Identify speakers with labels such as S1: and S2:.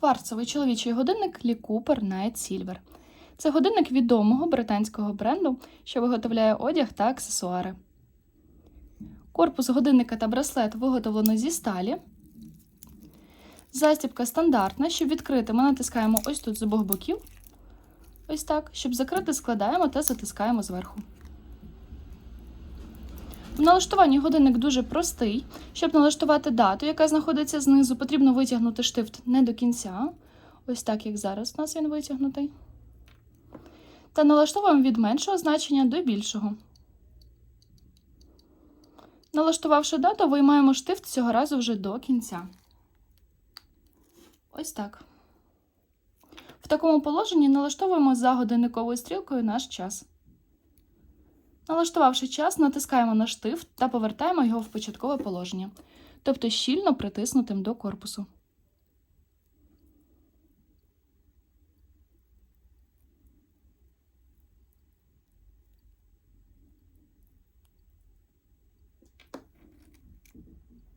S1: Кварцевий чоловічий годинник Lee Cooper Night Silver. Це годинник відомого британського бренду, що виготовляє одяг та аксесуари. Корпус годинника та браслет виготовлено зі сталі. Застібка стандартна. Щоб відкрити, ми натискаємо ось тут з обох боків. Ось так. Щоб закрити, складаємо та затискаємо зверху. В налаштуванні годинник дуже простий. Щоб налаштувати дату, яка знаходиться знизу, потрібно витягнути штифт не до кінця. Ось так, як зараз у нас він витягнутий. Та налаштовуємо від меншого значення до більшого. Налаштувавши дату, виймаємо штифт цього разу вже до кінця. Ось так. В такому положенні налаштовуємо за годинниковою стрілкою наш час. Налаштувавши час, натискаємо на штифт та повертаємо його в початкове положення, тобто щільно притиснутим до корпусу.